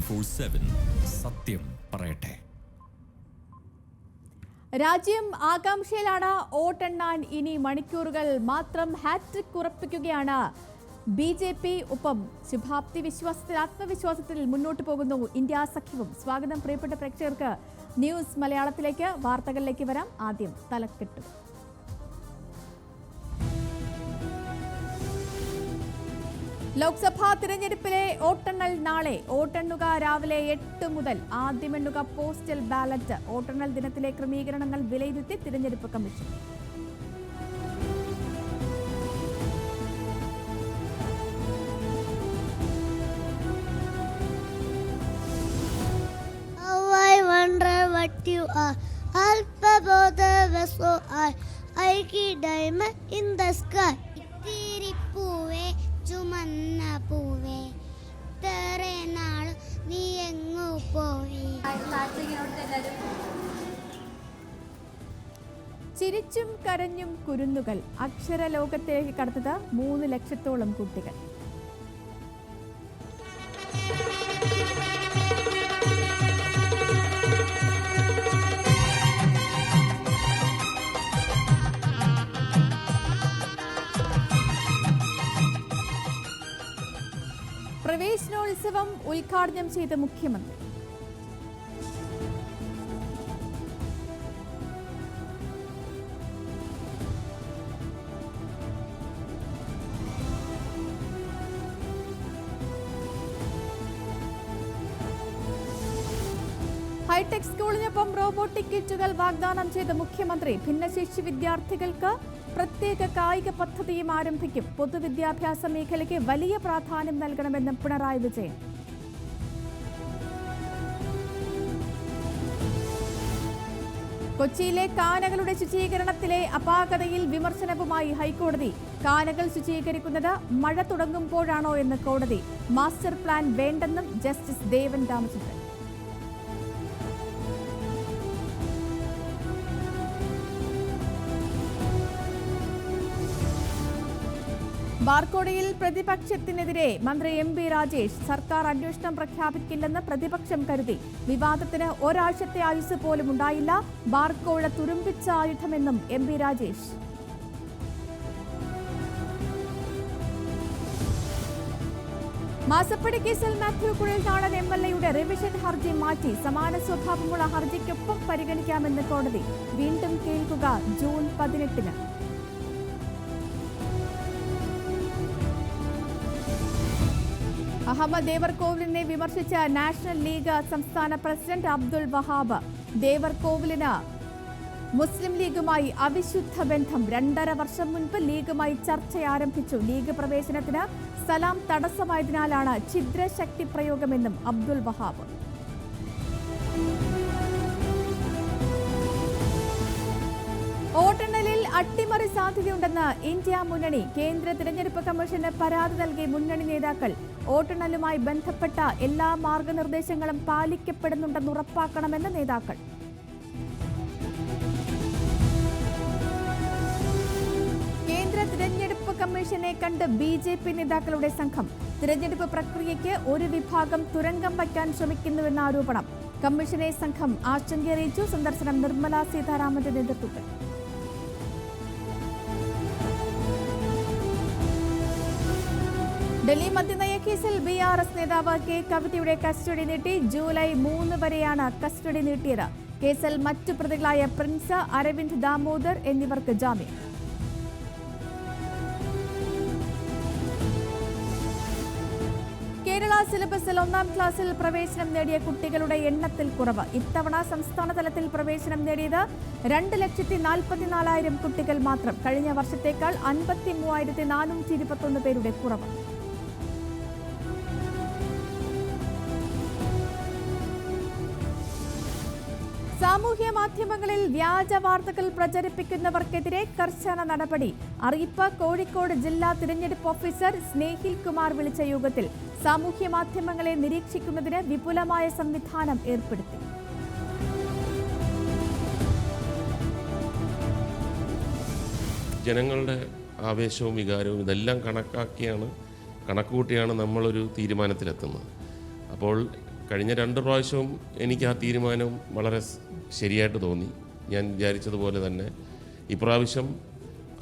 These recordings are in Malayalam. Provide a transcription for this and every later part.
ട്വന്റി ഫോർ സെവൻ സത്യം പറയട്ടെ. രാജ്യം ആകാംക്ഷയിലാണ് ഓട്ടെണ്ണാൻ ഇനി മണിക്കൂറുകൾ മാത്രം ഹാട്രിക് ഉറപ്പിക്കുകയാണ്. ബി ജെ പി ഒപ്പം ശുഭാപ്തി വിശ്വാസത്തിൽ ആത്മവിശ്വാസത്തിൽ മുന്നോട്ട് പോകുന്നു. ഇന്ത്യ സഖ്യവും. സ്വാഗതം പ്രിയപ്പെട്ട പ്രേക്ഷകർക്ക്. ന്യൂസ് മലയാളത്തിലേക്ക് വാർത്തകളിലേക്ക് വരാം. ആദ്യം തലക്കെട്ട്. ലോക്സഭാ തിരഞ്ഞെടുപ്പിലെ വോട്ടെണ്ണൽ നാളെ വോട്ടെണ്ണുക രാവിലെ എട്ട് മുതൽ ആദ്യമെണ്ണുക പോസ്റ്റൽ ബാലറ്റ് വോട്ടെണ്ണൽ ദിനത്തിലെ ക്രമീകരണങ്ങൾ വിലയിരുത്തി തിരഞ്ഞെടുപ്പ് commission I keep diamond in the sky. ചുമന്ന പൂവേ ഇത്രേ നാൾ നീ എങ്ങു പോയി ചിരിച്ചും കരഞ്ഞും കുരുന്നുകൾ അക്ഷരലോകത്തിലേക്ക് കടത്തത് മൂന്ന് ലക്ഷത്തോളം കുട്ടികൾ. പ്രവേശനോത്സവം ഉദ്ഘാടനം ചെയ്ത മുഖ്യമന്ത്രി. ഹൈടെക് സ്കൂളിനൊപ്പം റോബോട്ടിക് കിറ്റുകൾ വാഗ്ദാനം ചെയ്ത മുഖ്യമന്ത്രി ഭിന്നശേഷി വിദ്യാർത്ഥികൾക്ക് പ്രത്യേക കായിക പദ്ധതിയും ആരംഭിക്കും. പൊതുവിദ്യാഭ്യാസ മേഖലയ്ക്ക് വലിയ പ്രാധാന്യം നൽകണമെന്നും പിണറായി വിജയൻ. കൊച്ചിയിലെ കാനകളുടെ ശുചീകരണത്തിലെ അപാകതയിൽ വിമർശനവുമായി ഹൈക്കോടതി. കാനകൾ ശുചീകരിക്കുന്നത് മഴ തുടങ്ങുമ്പോഴാണോ എന്ന് കോടതി. മാസ്റ്റർ പ്ലാൻ വേണ്ടെന്നും ജസ്റ്റിസ് ദേവൻ രാമചന്ദ്രൻ. ബാർക്കോടയിൽ പ്രതിപക്ഷത്തിനെതിരെ മന്ത്രി എം പി രാജേഷ് സർക്കാർ അന്വേഷണം പ്രഖ്യാപിക്കില്ലെന്ന് പ്രതിപക്ഷം കരുതി. വിവാദത്തിന് ഒരാഴ്ചത്തെ ആയുസ് പോലും ഉണ്ടായില്ല. ബാർക്കോഴ തുരുമ്പിച്ച ആയുധമെന്നും എം പി രാജേഷ്. മാസപ്പടി കേസിൽ മാത്യു കുഴൽനാടൻ എം എൽ എയുടെ റിവിഷൻ ഹർജി മാറ്റി സമാന സ്വഭാവമുള്ള ഹർജിക്കൊപ്പം പരിഗണിക്കാമെന്ന് കോടതി. വീണ്ടും കേൾക്കുക ജൂൺ പതിനെട്ടിന്. അഹമ്മദ് ദേവർകോവിലിനെ വിമർശിച്ച നാഷണൽ ലീഗ് സംസ്ഥാന പ്രസിഡന്റ് അബ്ദുൾ വഹാബ്. ദേവർകോവിലിന് മുസ്ലിം ലീഗുമായി അവിശുദ്ധ ബന്ധം. രണ്ടര വർഷം മുൻപ് ലീഗുമായി ചർച്ച ആരംഭിച്ചു. ലീഗ് പ്രവേശനത്തിന് സലാം തടസ്സമായതിനാലാണ് ഛിദ്രശക്തി പ്രയോഗമെന്നും അബ്ദുൾ വഹാബ്. വോട്ടെണ്ണലിൽ അട്ടിമറി സാധ്യതയുണ്ടെന്ന് ഇന്ത്യ മുന്നണി. കേന്ദ്ര തിരഞ്ഞെടുപ്പ് കമ്മീഷന് പരാതി നൽകി മുന്നണി നേതാക്കൾ വോട്ടെണ്ണലുമായി ബന്ധപ്പെട്ട എല്ലാ മാർഗനിർദ്ദേശങ്ങളും പാലിക്കപ്പെടുന്നുണ്ടെന്ന് ഉറപ്പാക്കണമെന്ന് നേതാക്കൾ. കേന്ദ്ര തിരഞ്ഞെടുപ്പ് കമ്മീഷനെ കണ്ട് ബി ജെ പി നേതാക്കളുടെ സംഘം തിരഞ്ഞെടുപ്പ് പ്രക്രിയയ്ക്ക് ഒരു വിഭാഗം തുരങ്കം വയ്ക്കാൻ ശ്രമിക്കുന്നുവെന്ന ആരോപണം. കമ്മീഷനെ സംഘം ആശങ്കയറിയിച്ചു. സന്ദർശനം നിർമ്മലാ സീതാരാമന്റെ നേതൃത്വത്തിൽ. ഡൽഹി മദ്യനയ കേസിൽ ബി ആർ എസ് നേതാവ് കെ കവിതയുടെ കസ്റ്റഡി നീട്ടി ജൂലൈ മൂന്ന് വരെയാണ് കസ്റ്റഡി നീട്ടിയത്. കേസിൽ മറ്റു പ്രതികളായ പ്രിൻസ് അരവിന്ദ് ദാമോദർ എന്നിവർക്ക് ജാമ്യം. കേരള സിലബസിൽ ഒന്നാം ക്ലാസ്സിൽ പ്രവേശനം നേടിയ കുട്ടികളുടെ എണ്ണത്തിൽ കുറവ്. ഇത്തവണ സംസ്ഥാന തലത്തിൽ പ്രവേശനം നേടിയത് രണ്ട് ലക്ഷത്തി നാൽപ്പത്തിനാലായിരം കുട്ടികൾ മാത്രം. കഴിഞ്ഞ വർഷത്തേക്കാൾ അൻപത്തി മൂവായിരത്തി നാനൂറ്റി ഇരുപത്തൊന്ന് പേരുടെ കുറവ്. സാമൂഹ്യ മാധ്യമങ്ങളിൽ വ്യാജ വാർത്തകൾ പ്രചരിപ്പിക്കുന്നവർക്കെതിരെ കർശന നടപടി. അറിയിപ്പ് കോഴിക്കോട് ജില്ലാ തിരഞ്ഞെടുപ്പ് ഓഫീസർ സ്നേഹിൽ കുമാർ വിളിച്ച യോഗത്തിൽ സാമൂഹ്യ മാധ്യമങ്ങളെ നിരീക്ഷിക്കുന്നതിന് വിപുലമായ സംവിധാനം ഏർപ്പെടുത്തി. ജനങ്ങളുടെ ആവേശവും വികാരവും ഇതെല്ലാം കണക്കാക്കിയാണ് കണക്കുകൂട്ടിയാണ് നമ്മളൊരു തീരുമാനത്തിലെത്തുന്നത്. അപ്പോൾ കഴിഞ്ഞ രണ്ട് പ്രാവശ്യവും എനിക്ക് ആ തീരുമാനം വളരെ ശരിയായിട്ട് തോന്നി. ഞാൻ വിചാരിച്ചതുപോലെ തന്നെ. ഇപ്രാവശ്യം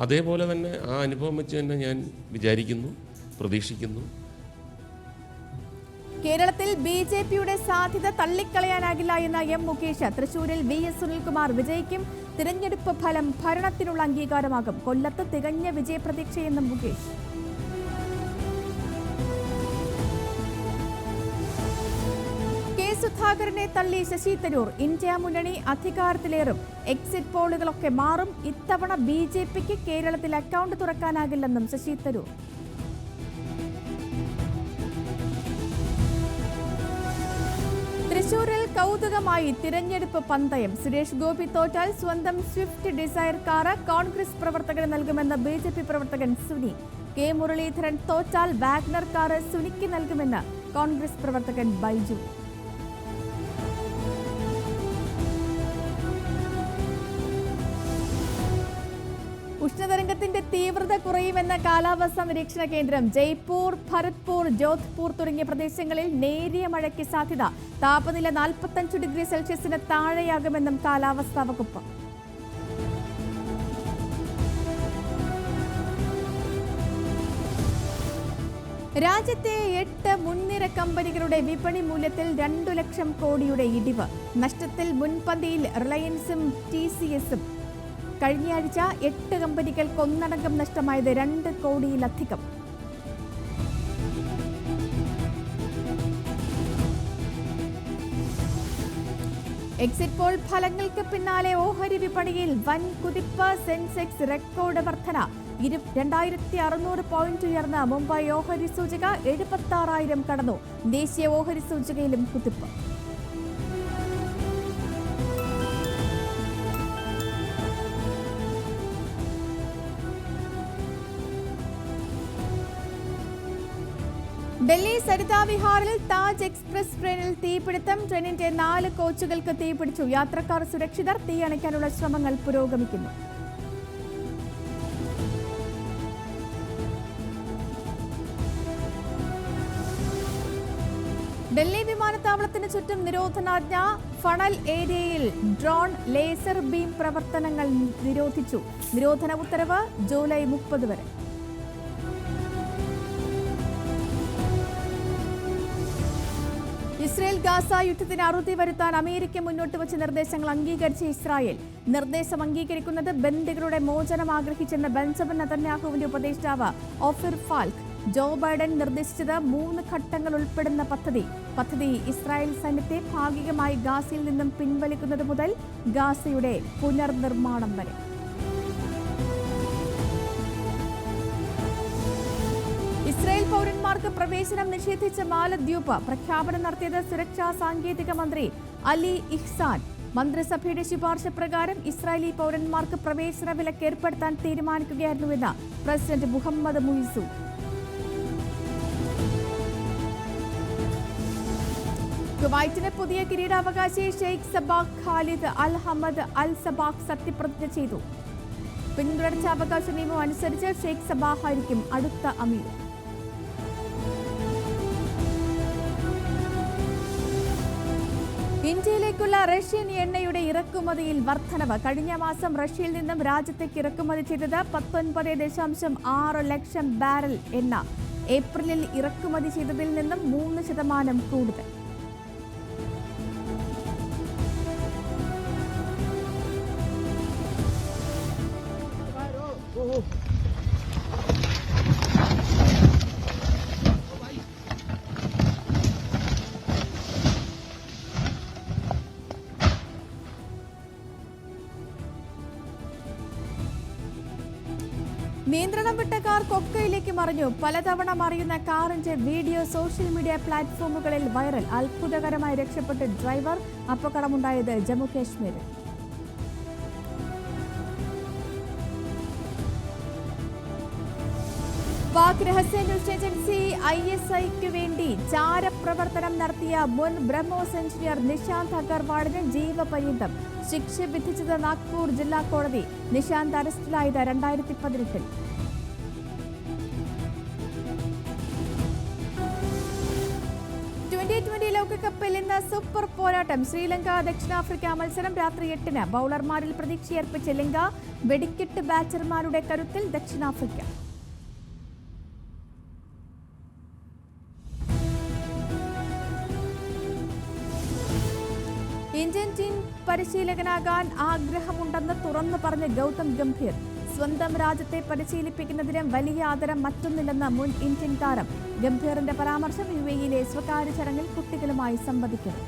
അതേപോലെ തന്നെ ആ അനുഭവം വെച്ച് തന്നെ ഞാൻ വിചാരിക്കുന്നു പ്രതീക്ഷിക്കുന്നു. കേരളത്തിൽ ബി ജെ പിയുടെ സാധ്യത തള്ളിക്കളയാനാകില്ല എന്ന എം മുകേഷ് തൃശൂരിൽ വി എസ് സുനിൽകുമാർ വിജയിക്കും. തിരഞ്ഞെടുപ്പ് ഫലം ഭരണത്തിനുള്ള അംഗീകാരമാകും. കൊല്ലത്ത് തികഞ്ഞ വിജയപ്രതീക്ഷയെന്നും മുകേഷ്. കെ സുധാകരനെ തള്ളി ശശി തരൂർ. ഇന്ത്യ മുന്നണി അധികാരത്തിലേറും. എക്സിറ്റ് പോളുകളൊക്കെ മാറും. ഇത്തവണ ബി ജെ പിക്ക് കേരളത്തിൽ അക്കൗണ്ട് തുറക്കാനാകില്ലെന്നും ശശി തരൂർ. തൃശൂരിൽ കൗതുകമായി തിരഞ്ഞെടുപ്പ് പന്തയം. സുരേഷ് ഗോപി തോറ്റാൽ സ്വന്തം സ്വിഫ്റ്റ് ഡിസയർ കാറ് കോൺഗ്രസ് പ്രവർത്തകന് നൽകുമെന്ന് ബി ജെ പി പ്രവർത്തകൻ സുനി. കെ മുരളീധരൻ തോറ്റാൽ വാഗ്നർ കാറ് സുനിക്ക് നൽകുമെന്ന് കോൺഗ്രസ് പ്രവർത്തകൻ ബൈജു. ഉഷ്ണതരംഗത്തിന്റെ തീവ്രത കുറയുമെന്ന കാലാവസ്ഥാ നിരീക്ഷണ കേന്ദ്രം ജയ്പൂർ ഭരത്പൂർ ജോധ്പൂർ തുടങ്ങിയ പ്രദേശങ്ങളിൽ നേരിയ മഴയ്ക്ക് സാധ്യത. താപനില 45 ഡിഗ്രി സെൽഷ്യസിന് താഴെയാകുമെന്നും കാലാവസ്ഥാ വകുപ്പ്. രാജ്യത്തെ എട്ട് മുൻനിര കമ്പനികളുടെ വിപണി മൂല്യത്തിൽ രണ്ടു ലക്ഷം കോടിയുടെ ഇടിവ്. നഷ്ടത്തിൽ മുൻപന്തിയിൽ റിലയൻസും ടി സി എസും കഴിഞ്ഞയാഴ്ച എട്ട് കമ്പനികൾക്ക് ഒന്നടങ്കം നഷ്ടമായത് രണ്ട് കോടിയിലധികം. എക്സിറ്റ് പോൾ ഫലങ്ങൾക്ക് പിന്നാലെ ഓഹരി വിപണിയിൽ വൻ കുതിപ്പ് സെൻസെക്സ് റെക്കോർഡ് വർധന. രണ്ടായിരത്തി അറുന്നൂറ് പോയിന്റ് ഉയർന്ന മുംബൈ ഓഹരി സൂചിക എഴുപത്തി ആറായിരം കടന്നു. ദേശീയ ഓഹരി സൂചികയിലും കുതിപ്പ്. ഡൽഹി സരിതാ വിഹാറിൽ താജ് എക്സ്പ്രസ് ട്രെയിനിൽ തീപിടുത്തം. ട്രെയിനിന്റെ നാല് കോച്ചുകൾക്ക് തീപിടിച്ചു. യാത്രക്കാർ സുരക്ഷിതർ തീയണയ്ക്കാനുള്ള ശ്രമങ്ങൾ പുരോഗമിക്കുന്നു. ഡൽഹി വിമാനത്താവളത്തിന് ചുറ്റും നിരോധനാജ്ഞ. ഫണൽ ഏരിയയിൽ ഡ്രോൺ ലേസർ ബീം പ്രവർത്തനങ്ങൾ നിരോധിച്ചു. നിരോധന ഉത്തരവ് ജൂലൈ മുപ്പത് വരെ. ഗാസ യുദ്ധത്തിന് അറുതി വരുത്താൻ അമേരിക്ക മുന്നോട്ട് വച്ച നിർദ്ദേശങ്ങൾ അംഗീകരിച്ച ഇസ്രായേൽ. നിർദ്ദേശം അംഗീകരിക്കുന്നത് ബന്ദികളുടെ മോചനം ആഗ്രഹിച്ചെന്ന ബെഞ്ചമിൻ നതന്യാഹുവിന്റെ ഉപദേഷ്ടാവ് ഓഫിർ ഫാൽക്ക് ജോ ബൈഡൻ നിർദ്ദേശിച്ചത് മൂന്ന് ഘട്ടങ്ങൾ ഉൾപ്പെടുന്ന പദ്ധതി. പദ്ധതി ഇസ്രായേൽ സൈന്യത്തെ ഭാഗികമായി ഗാസയിൽ നിന്നും പിൻവലിക്കുന്നത് മുതൽ ഗാസയുടെ പുനർനിർമ്മാണം വരെ. ഇസ്രായേൽ പൗരന്മാർക്ക് പ്രവേശനം നിഷേധിച്ച മാലദ്വീപ് പ്രഖ്യാപനം നടത്തിയത് സുരക്ഷാ സാങ്കേതിക മന്ത്രി അലി ഇഹ്സാൻ. മന്ത്രിസഭയുടെ ശുപാർശ പ്രകാരം ഇസ്രായേലി പൗരന്മാർക്ക് പ്രവേശന വിലക്ക് ഏർപ്പെടുത്താൻ തീരുമാനിക്കുകയായിരുന്നുവെന്ന് പ്രസിഡന്റ് മുഹമ്മദ് മുയിസു കുവൈറ്റിന് പുതിയ കിരീടാവകാശി Sheikh Sabah Khalid Al Hamad Al Sabah സത്യപ്രതിജ്ഞ ചെയ്തു. പിന്തുടർച്ച അവകാശ നിയമം അനുസരിച്ച് ഷെയ്ഖ് സബാഹ് ആയിരിക്കും അടുത്ത അമീർ. റഷ്യൻ എണ്ണയുടെ ഇറക്കുമതിയിൽ വർധനവ്. കഴിഞ്ഞ മാസം റഷ്യയിൽ നിന്നും രാജ്യത്തേക്ക് ഇറക്കുമതി ചെയ്തത് പത്തൊൻപത് ദശാംശം ആറ് ലക്ഷം ബാരൽ എണ്ണ. ഏപ്രിലിൽ ഇറക്കുമതി ചെയ്തതിൽ നിന്നും മൂന്ന് ശതമാനം കൂടുതൽ. നിയന്ത്രണം വിട്ട കാർ കൊക്കയിലേക്ക് മറിഞ്ഞു. പലതവണ മറിയുന്ന കാറിന്റെ വീഡിയോ സോഷ്യൽ മീഡിയ പ്ലാറ്റ്ഫോമുകളിൽ വൈറൽ. അത്ഭുതകരമായി രക്ഷപ്പെട്ട് ഡ്രൈവർ അപകടമുണ്ടായത് ജമ്മു കാശ്മീരിൽ. പാക് രഹസ്യാന്വേഷണ ഏജൻസി ഐ എസ് ഐക്ക് വേണ്ടി ചാരപ്രവർത്തനം നടത്തിയ മുൻ ബ്രഹ്മോസ് എഞ്ചിനീയർ നിശാന്ത് അഗർവാളിന് ജീവപര്യന്തം. ശിക്ഷ വിധിച്ചത് നാഗ്പൂർ ജില്ലാ കോടതി. നിശാന്ത് അറസ്റ്റിലായത് രണ്ടായിരത്തി പതിനെട്ടിൽ. ലോകകപ്പിൽ ഇന്ന് സൂപ്പർ പോരാട്ടം. ശ്രീലങ്ക ദക്ഷിണാഫ്രിക്ക മത്സരം രാത്രി എട്ടിന് ബൗളർമാരിൽ പ്രതീക്ഷയർപ്പിച്ച ലങ്ക വെടിക്കെട്ട് ബാറ്റർമാരുടെ കരുത്തിൽ ദക്ഷിണാഫ്രിക്ക. ഇന്ത്യൻ ടീം പരിശീലകനാകാൻ ആഗ്രഹമുണ്ടെന്ന് തുറന്നു പറഞ്ഞ ഗൗതം ഗംഭീർ. സ്വന്തം രാജ്യത്തെ പരിശീലിപ്പിക്കുന്നതിന് വലിയ ആദരം മറ്റൊന്നില്ലെന്ന് മുൻ ഇന്ത്യൻ താരം ഗംഭീറിന്റെ പരാമർശം യു എയിലെ സ്വകാര്യ ചടങ്ങിൽ കുട്ടികളുമായി സംവദിക്കുന്നു.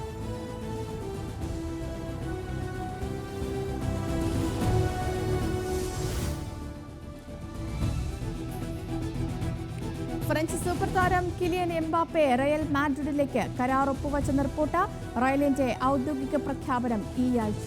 ഫ്രഞ്ച് സൂപ്പർ താരം കിലിയൻ എംബാപ്പെ റയൽ മാഡ്രിഡിലേക്ക് കരാർ ഒപ്പുവച്ച റിപ്പോർട്ട് റയലിന്റെ ഔദ്യോഗിക പ്രഖ്യാപനം ഈ ആഴ്ച.